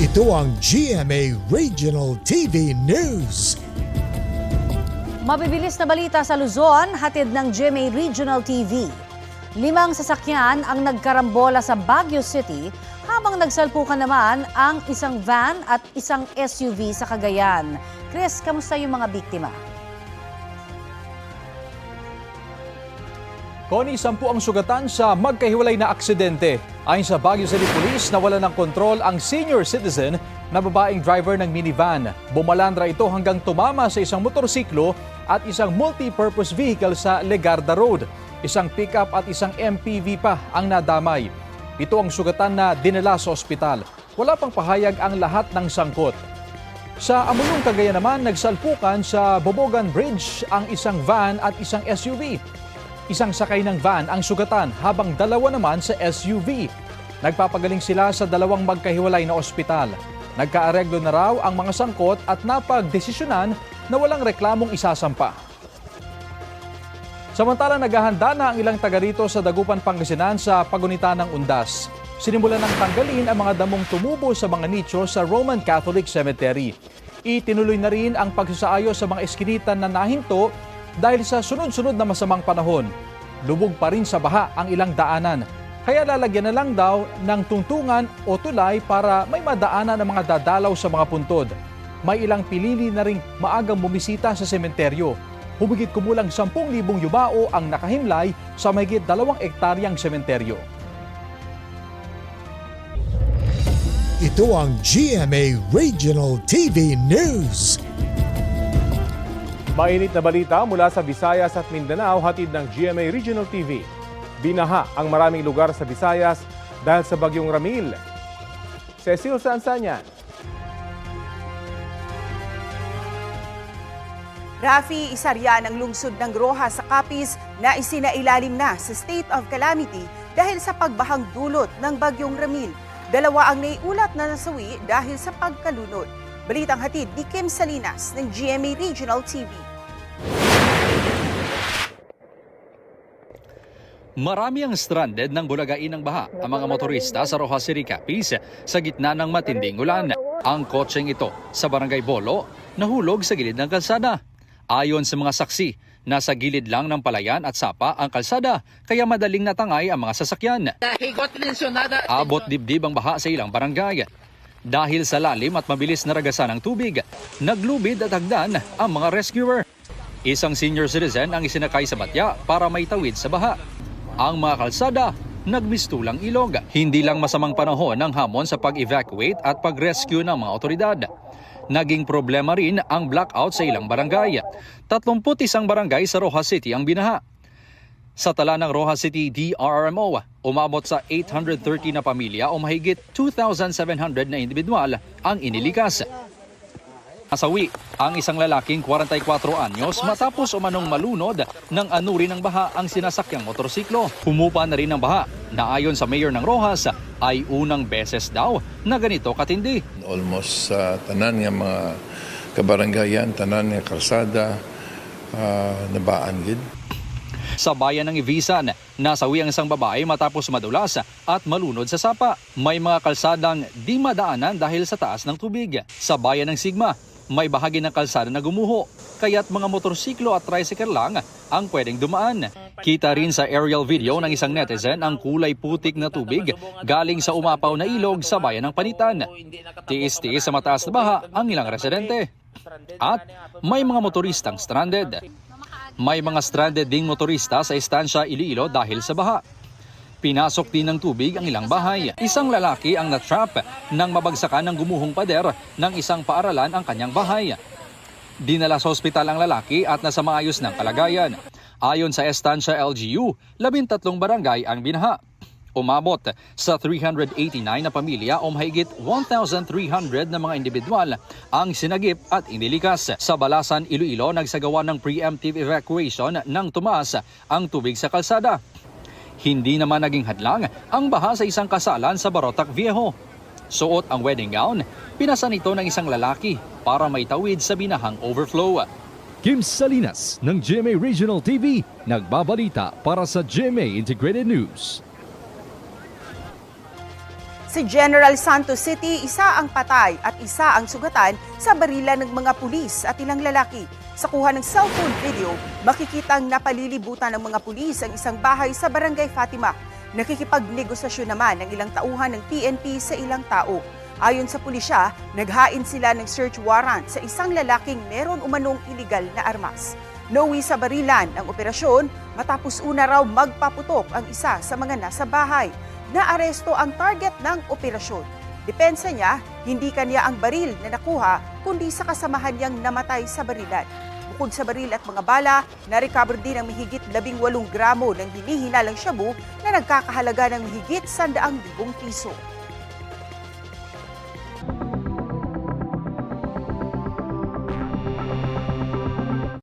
Ito ang GMA Regional TV News. Mabibilis na balita sa Luzon, hatid ng GMA Regional TV. Limang sasakyan ang nagkarambola sa Baguio City habang nagsalpukan naman ang isang van at isang SUV sa Cagayan. Chris, kamusta yung mga biktima? Connie, sampu ang sugatan sa magkahiwalay na aksidente. Ayon sa Baguio City Police, nawala ng kontrol ang senior citizen na babaeng driver ng minivan. Bumalandra ito hanggang tumama sa isang motorsiklo at isang multi-purpose vehicle sa Legarda Road. Isang pickup at isang MPV pa ang nadamay. Ito ang sugatan na dinala sa ospital. Wala pang pahayag ang lahat ng sangkot. Sa Amulong Cagayan naman, nagsalpukan sa Bobogan Bridge ang isang van at isang SUV. Isang sakay ng van ang sugatan habang dalawa naman sa SUV. Nagpapagaling sila sa dalawang magkahiwalay na ospital. Nagkaareglo na raw ang mga sangkot at napagdesisyonan na walang reklamong isasampa. Samantala naghahanda na ang ilang taga rito sa Dagupan, Pangasinan sa pagunita ng undas. Sinimulan ng tanggalin ang mga damong tumubo sa mga nicho sa Roman Catholic Cemetery. Itinuloy na rin ang pagsasaayos sa mga eskinitan na nahinto dahil sa sunod-sunod na masamang panahon. Lubog pa rin sa baha ang ilang daanan. Kaya lalagyan na lang daw ng tungtungan o tulay para may madaanan ang mga dadalaw sa mga puntod. May ilang pilili na ring maagang bumisita sa sementeryo. Humigit kumulang 10,000 yumao ang nakahimlay sa mahigit dalawang ektaryang sementeryo. Ito ang GMA Regional TV News. Mainit na balita mula sa Visayas at Mindanao hatid ng GMA Regional TV. Binaha ang maraming lugar sa Visayas dahil sa bagyong Ramil. Cecil Sansanyan. Rafi, isa riyan ang lungsod ng Rojas sa Capiz na isinailalim na sa state of calamity dahil sa pagbahang dulot ng bagyong Ramil. Dalawa ang naiulat na nasawi dahil sa pagkalunod. Balitang hatid ni Kim Salinas ng GMA Regional TV. Marami ang stranded ng bulagain ng baha ang mga motorista sa Rojas City, Capiz sa gitna ng matinding ulan. Ang kotseng ito sa Barangay Bolo nahulog sa gilid ng kalsada. Ayon sa mga saksi, nasa gilid lang ng palayan at sapa ang kalsada kaya madaling natangay ang mga sasakyan. Abot dibdib ang baha sa ilang barangay. Dahil sa lalim at mabilis na ragasan ng tubig, naglubid at hagdan ang mga rescuer. Isang senior citizen ang isinakay sa batya para maitawid sa baha. Ang mga kalsada, nagmistulang ilog. Hindi lang masamang panahon ng hamon sa pag-evacuate at pag-rescue ng mga otoridad. Naging problema rin ang blackout sa ilang barangay. 31 barangay sa Rojas City ang binaha. Sa tala ng Rojas City DRRMO, umabot sa 830 na pamilya o mahigit 2,700 na individual ang inilikas. Nasawi ang isang lalaking 44 anyos matapos umanong malunod ng anuri ng baha ang sinasakyang motorsiklo. Humupa na rin ang baha na ayon sa mayor ng Rojas ay unang beses daw na ganito katindi. almost sa tanan nga mga kabaranggayan, tanan nga kalsada, uh, nabaan gid. Sa bayan ng Ibisan, nasawi ang isang babae matapos madulas at malunod sa sapa. May mga kalsadang di madaanan dahil sa taas ng tubig. Sa bayan ng Sigma, may bahagi ng kalsada na gumuho, kaya't mga motorsiklo at tricycle lang ang pwedeng dumaan. Kita rin sa aerial video ng isang netizen ang kulay putik na tubig galing sa umapaw na ilog sa bayan ng Panitan. Tiis-tiis sa mataas na baha ang ilang residente. At may mga motoristang stranded. May mga stranded ding motorista sa Estancia Iloilo dahil sa baha. Pinasok din ng tubig ang ilang bahay. Isang lalaki ang natrap nang mabagsakan ng gumuhong pader ng isang paaralan ang kanyang bahay. Dinala sa ospital ang lalaki at nasa maayos ng kalagayan. Ayon sa Estancia LGU, labintatlong barangay ang binaha. Umabot sa 389 na pamilya o mahigit 1,300 na mga individual ang sinagip at inilikas. Sa Balasan, Iloilo, nagsagawa ng preemptive evacuation nang tumaas ang tubig sa kalsada. Hindi naman naging hadlang ang baha sa isang kasalan sa Barotac Viejo. Suot ang wedding gown, pinasan ito ng isang lalaki para may tawid sa binahang overflow. Kim Salinas ng GMA Regional TV nagbabalita para sa GMA Integrated News. Si General Santos City, isa ang patay at isa ang sugatan sa barila ng mga pulis at ilang lalaki. Sa kuha ng cellphone video, makikitang napalilibutan ng mga pulis ang isang bahay sa Barangay Fatima. Nakikipagnegosasyon naman ng ilang tauhan ng PNP sa ilang tao. Ayon sa pulisya, naghain sila ng search warrant sa isang lalaking meron umanong iligal na armas. Nowi sa barilan ang operasyon matapos una raw magpaputok ang isa sa mga nasa bahay. Naaresto ang target ng operasyon. Depensa niya, hindi kanya ang baril na nakuha kundi sa kasamahan niyang namatay sa barilan. Bukod sa baril at mga bala, narecover din ang mahigit 18 gramo ng hinihinalang shabu na nagkakahalaga ng mahigit 100,000 piso.